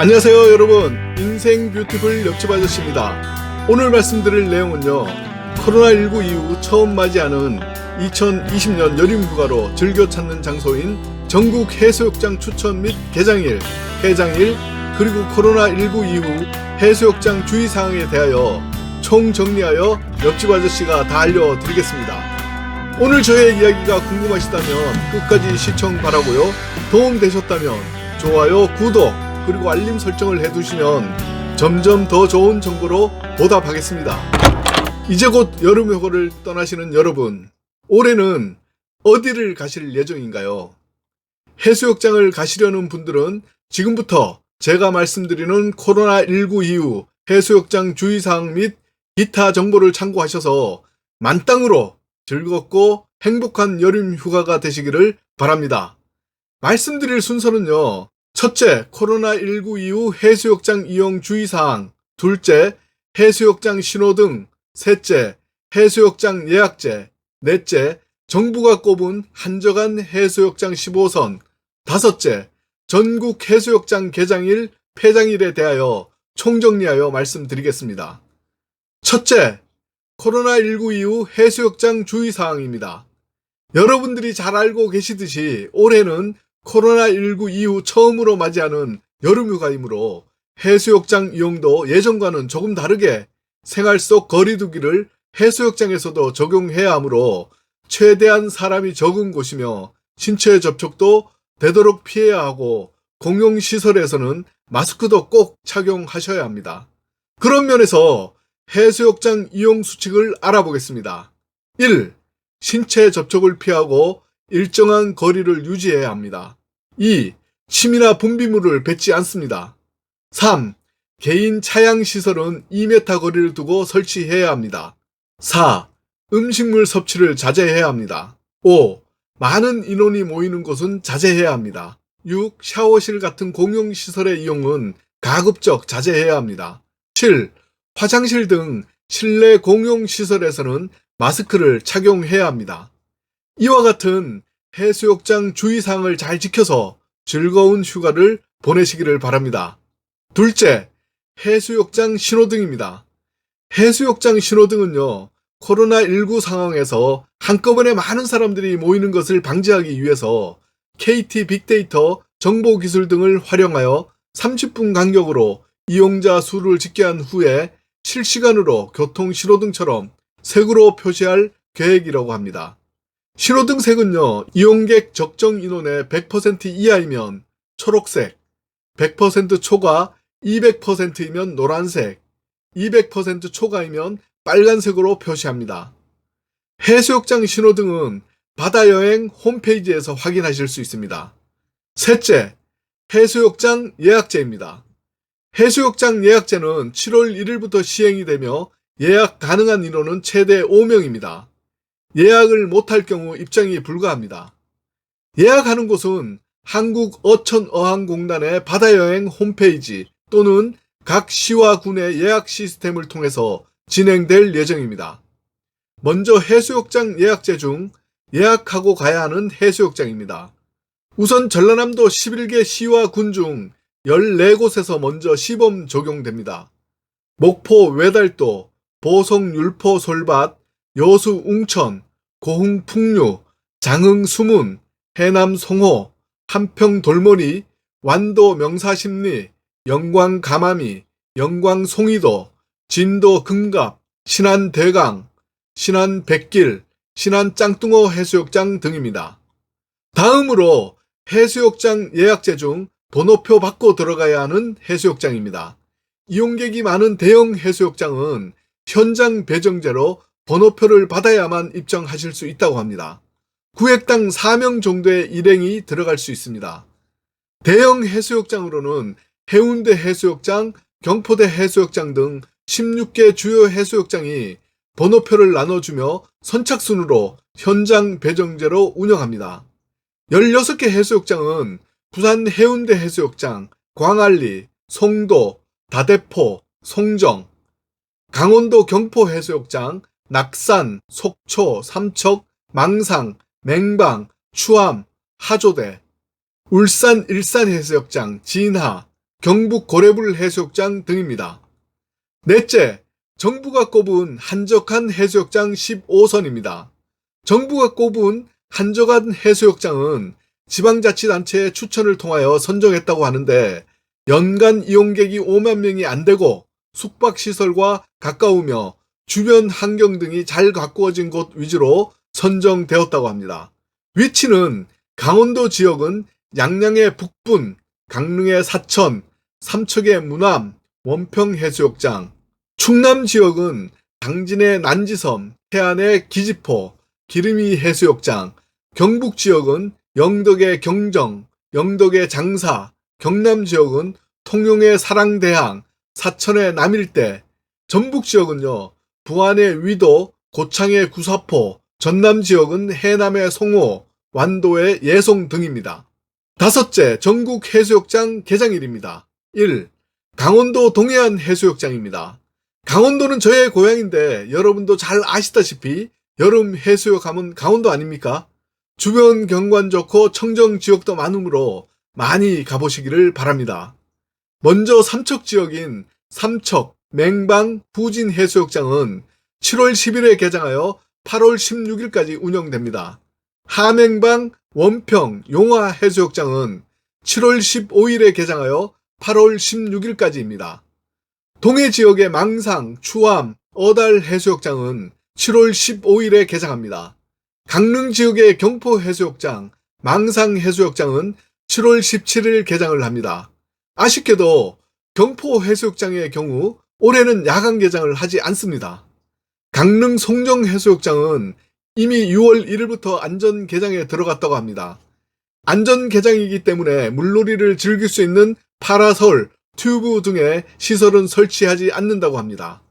안녕하세요 여러분. 인생 뷰티풀 옆집 아저씨입니다. 오늘 말씀드릴 내용은요. 코로나19 이후 처음 맞이하는 2020년 여름 휴가로 즐겨 찾는 장소인 전국 해수욕장 추천 및 개장일, 해장일 그리고 코로나19 이후 해수욕장 주의사항에 대하여 총 정리하여 옆집 아저씨가 다 알려드리겠습니다. 오늘 저의 이야기가 궁금하시다면 끝까지 시청 바라고요. 도움 되셨다면 좋아요, 구독 그리고 알림 설정을 해두시면 점점 더 좋은 정보로 보답하겠습니다. 이제 곧 여름 휴가를 떠나시는 여러분, 올해는 어디를 가실 예정인가요? 해수욕장을 가시려는 분들은 지금부터 제가 말씀드리는 코로나19 이후 해수욕장 주의사항 및 기타 정보를 참고하셔서 만땅으로 즐겁고 행복한 여름 휴가가 되시기를 바랍니다. 말씀드릴 순서는요. 첫째, 코로나19 이후 해수욕장 이용 주의사항. 둘째, 해수욕장 신호등. 셋째, 해수욕장 예약제. 넷째, 정부가 꼽은 한적한 해수욕장 15선. 다섯째, 전국 해수욕장 개장일, 폐장일에 대하여 총정리하여 말씀드리겠습니다. 첫째, 코로나19 이후 해수욕장 주의사항입니다. 여러분들이 잘 알고 계시듯이 올해는 코로나19 이후 처음으로 맞이하는 여름휴가이므로 해수욕장 이용도 예전과는 조금 다르게 생활 속 거리두기를 해수욕장에서도 적용해야 하므로 최대한 사람이 적은 곳이며 신체 접촉도 되도록 피해야 하고 공용시설에서는 마스크도 꼭 착용하셔야 합니다. 그런 면에서 해수욕장 이용 수칙을 알아보겠습니다. 1. 신체 접촉을 피하고 일정한 거리를 유지해야 합니다. 2. 침이나 분비물을 뱉지 않습니다. 3. 개인 차양 시설은 2m 거리를 두고 설치해야 합니다. 4. 음식물 섭취를 자제해야 합니다. 5. 많은 인원이 모이는 곳은 자제해야 합니다. 6. 샤워실 같은 공용시설의 이용은 가급적 자제해야 합니다. 7. 화장실 등 실내 공용시설에서는 마스크를 착용해야 합니다. 이와 같은 해수욕장 주의사항을 잘 지켜서 즐거운 휴가를 보내시기를 바랍니다. 둘째, 해수욕장 신호등입니다. 해수욕장 신호등은요, 코로나19 상황에서 한꺼번에 많은 사람들이 모이는 것을 방지하기 위해서 KT 빅데이터 정보 기술 등을 활용하여 30분 간격으로 이용자 수를 집계한 후에 실시간으로 교통 신호등처럼 색으로 표시할 계획이라고 합니다. 신호등 색은요, 이용객 적정 인원의 100% 이하이면 초록색, 100% 초과 200%이면 노란색, 200% 초과이면 빨간색으로 표시합니다. 해수욕장 신호등은 바다여행 홈페이지에서 확인하실 수 있습니다. 셋째, 해수욕장 예약제입니다. 해수욕장 예약제는 7월 1일부터 시행이 되며 예약 가능한 인원은 최대 5명입니다. 예약을 못할 경우 입장이 불가합니다. 예약하는 곳은 한국어천어항공단의 바다여행 홈페이지 또는 각 시와 군의 예약 시스템을 통해서 진행될 예정입니다. 먼저 해수욕장 예약제 중 예약하고 가야 하는 해수욕장입니다. 우선 전라남도 11개 시와 군 중 14곳에서 먼저 시범 적용됩니다. 목포 외달도, 보성 율포 솔밭, 여수 웅천, 고흥 풍류, 장흥 수문, 해남 송호, 한평 돌머리, 완도 명사심리, 영광 가마미, 영광 송이도, 진도 금갑, 신안 대강, 신안 백길, 신안 짱뚱어 해수욕장 등입니다. 다음으로 해수욕장 예약제 중 번호표 받고 들어가야 하는 해수욕장입니다. 이용객이 많은 대형 해수욕장은 현장 배정제로 번호표를 받아야만 입장하실 수 있다고 합니다. 구획당 4명 정도의 일행이 들어갈 수 있습니다. 대형 해수욕장으로는 해운대 해수욕장, 경포대 해수욕장 등 16개 주요 해수욕장이 번호표를 나눠주며 선착순으로 현장 배정제로 운영합니다. 16개 해수욕장은 부산 해운대 해수욕장, 광안리, 송도, 다대포, 송정, 강원도 경포 해수욕장, 낙산, 속초, 삼척, 망상, 맹방, 추암, 하조대, 울산 일산 해수욕장, 진하, 경북 고래불 해수욕장 등입니다. 넷째, 정부가 꼽은 한적한 해수욕장 15선입니다. 정부가 꼽은 한적한 해수욕장은 지방자치단체의 추천을 통하여 선정했다고 하는데 연간 이용객이 5만 명이 안 되고 숙박시설과 가까우며 주변 환경 등이 잘 가꾸어진 곳 위주로 선정되었다고 합니다. 위치는 강원도 지역은 양양의 북분, 강릉의 사천, 삼척의 무남, 원평 해수욕장, 충남 지역은 당진의 난지섬, 해안의 기지포, 기름이 해수욕장, 경북 지역은 영덕의 경정, 영덕의 장사, 경남 지역은 통영의 사랑대항, 사천의 남일대, 전북 지역은요, 부안의 위도, 고창의 구사포, 전남 지역은 해남의 송호, 완도의 예송 등입니다. 다섯째, 전국 해수욕장 개장일입니다. 1. 강원도 동해안 해수욕장입니다. 강원도는 저의 고향인데 여러분도 잘 아시다시피 여름 해수욕 하면 강원도 아닙니까? 주변 경관 좋고 청정 지역도 많으므로 많이 가보시기를 바랍니다. 먼저 삼척 지역인 삼척, 맹방, 부진 해수욕장은 7월 10일에 개장하여 8월 16일까지 운영됩니다. 하맹방, 원평, 용화 해수욕장은 7월 15일에 개장하여 8월 16일까지입니다. 동해 지역의 망상, 추암, 어달 해수욕장은 7월 15일에 개장합니다. 강릉 지역의 경포 해수욕장, 망상 해수욕장은 7월 17일 개장을 합니다. 아쉽게도 경포 해수욕장의 경우 올해는 야간 개장을 하지 않습니다. 강릉 송정 해수욕장은 이미 6월 1일부터 안전 개장에 들어갔다고 합니다. 안전 개장이기 때문에 물놀이를 즐길 수 있는 파라솔, 튜브 등의 시설은 설치하지 않는다고 합니다.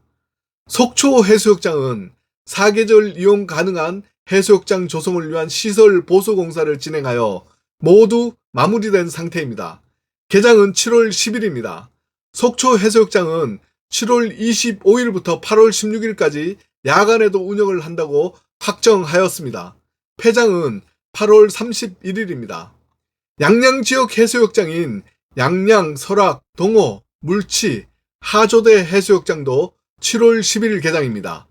속초 해수욕장은 사계절 이용 가능한 해수욕장 조성을 위한 시설 보수 공사를 진행하여 모두 마무리된 상태입니다. 개장은 7월 10일입니다. 속초 해수욕장은 7월 25일부터 8월 16일까지 야간에도 운영을 한다고 확정하였습니다. 폐장은 8월 31일입니다. 양양 지역 해수욕장인 양양, 설악, 동호, 물치, 하조대 해수욕장도 7월 10일 개장입니다.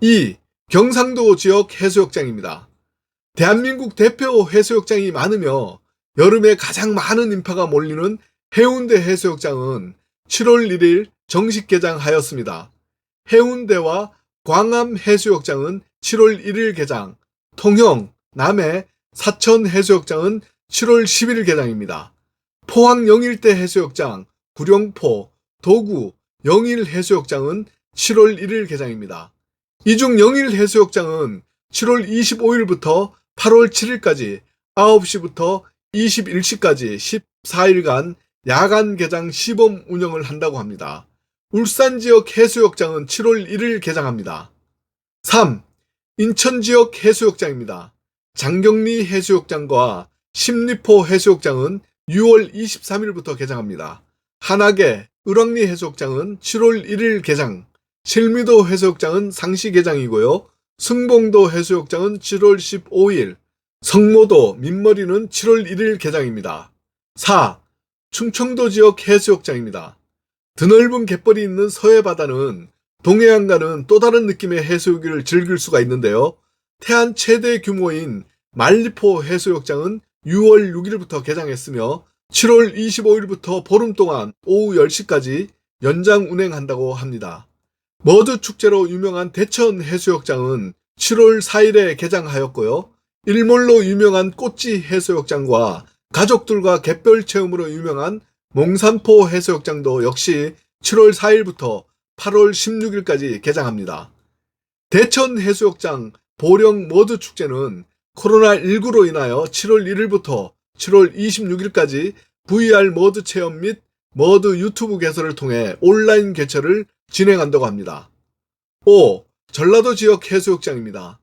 2. 경상도 지역 해수욕장입니다. 대한민국 대표 해수욕장이 많으며 여름에 가장 많은 인파가 몰리는 해운대 해수욕장은 7월 1일 정식 개장하였습니다. 해운대와 광암 해수욕장은 7월 1일 개장, 통영, 남해, 사천 해수욕장은 7월 10일 개장입니다. 포항 영일대 해수욕장, 구룡포, 도구, 영일 해수욕장은 7월 1일 개장입니다. 이중 영일 해수욕장은 7월 25일부터 8월 7일까지 9시부터 21시까지 14일간 야간 개장 시범 운영을 한다고 합니다. 울산 지역 해수욕장은 7월 1일 개장합니다. 3. 인천 지역 해수욕장입니다. 장경리 해수욕장과 십리포 해수욕장은 6월 23일부터 개장합니다. 한하계, 을왕리 해수욕장은 7월 1일 개장, 실미도 해수욕장은 상시 개장이고요. 승봉도 해수욕장은 7월 15일, 성모도 민머리는 7월 1일 개장입니다. 4. 충청도 지역 해수욕장입니다. 드넓은 갯벌이 있는 서해 바다는 동해안과는 또 다른 느낌의 해수욕을 즐길 수가 있는데요. 태안 최대 규모인 말리포 해수욕장은 6월 6일부터 개장했으며 7월 25일부터 보름 동안 오후 10시까지 연장 운행한다고 합니다. 머드 축제로 유명한 대천 해수욕장은 7월 4일에 개장하였고요. 일몰로 유명한 꽃지 해수욕장과 가족들과 갯별 체험으로 유명한 몽산포 해수욕장도 역시 7월 4일부터 8월 16일까지 개장합니다. 대천 해수욕장 보령 머드 축제는 코로나19로 인하여 7월 1일부터 7월 26일까지 VR 머드 체험 및 머드 유튜브 개설을 통해 온라인 개최를 진행한다고 합니다. 5. 전라도 지역 해수욕장입니다.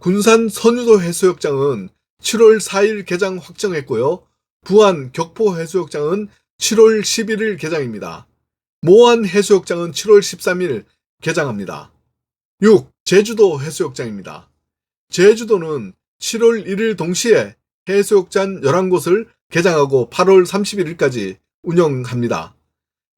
군산 선유도 해수욕장은 7월 4일 개장 확정했고요. 부안 격포 해수욕장은 7월 11일 개장입니다. 모안 해수욕장은 7월 13일 개장합니다. 6. 제주도 해수욕장입니다. 제주도는 7월 1일 동시에 해수욕장 11곳을 개장하고 8월 31일까지 운영합니다.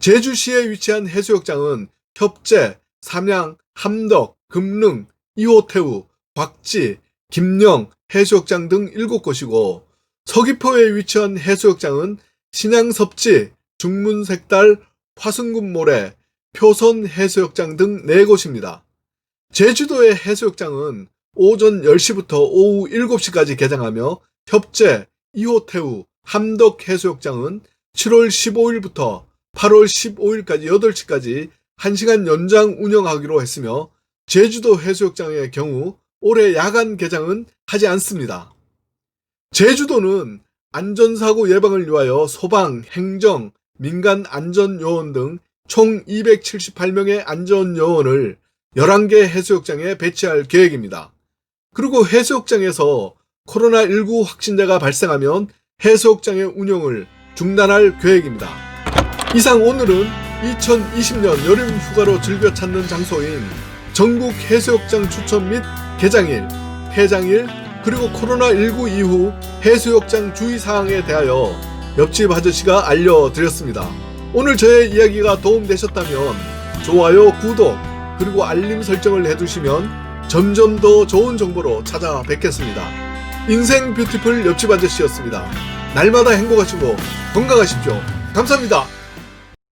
제주시에 위치한 해수욕장은 협재, 삼양, 함덕, 금릉, 이호태우, 곽지, 김영 해수욕장 등 7곳이고 서귀포에 위치한 해수욕장은 신양섭지, 중문색달, 화승군 모래, 표선 해수욕장 등 4곳입니다. 제주도의 해수욕장은 오전 10시부터 오후 7시까지 개장하며 협재, 이호태우, 함덕 해수욕장은 7월 15일부터 8월 15일까지 8시까지 1시간 연장 운영하기로 했으며 제주도 해수욕장의 경우 올해 야간 개장은 하지 않습니다. 제주도는 안전사고 예방을 위하여 소방, 행정, 민간 안전요원 등 총 278명의 안전요원을 11개 해수욕장에 배치할 계획입니다. 그리고 해수욕장에서 코로나19 확진자가 발생하면 해수욕장의 운영을 중단할 계획입니다. 이상 오늘은 2020년 여름 휴가로 즐겨 찾는 장소인 전국 해수욕장 추천 및 개장일, 폐장일, 그리고 코로나19 이후 해수욕장 주의사항에 대하여 옆집 아저씨가 알려드렸습니다. 오늘 저의 이야기가 도움되셨다면 좋아요, 구독, 그리고 알림 설정을 해두시면 점점 더 좋은 정보로 찾아뵙겠습니다. 인생 뷰티풀 옆집 아저씨였습니다. 날마다 행복하시고 건강하십시오. 감사합니다.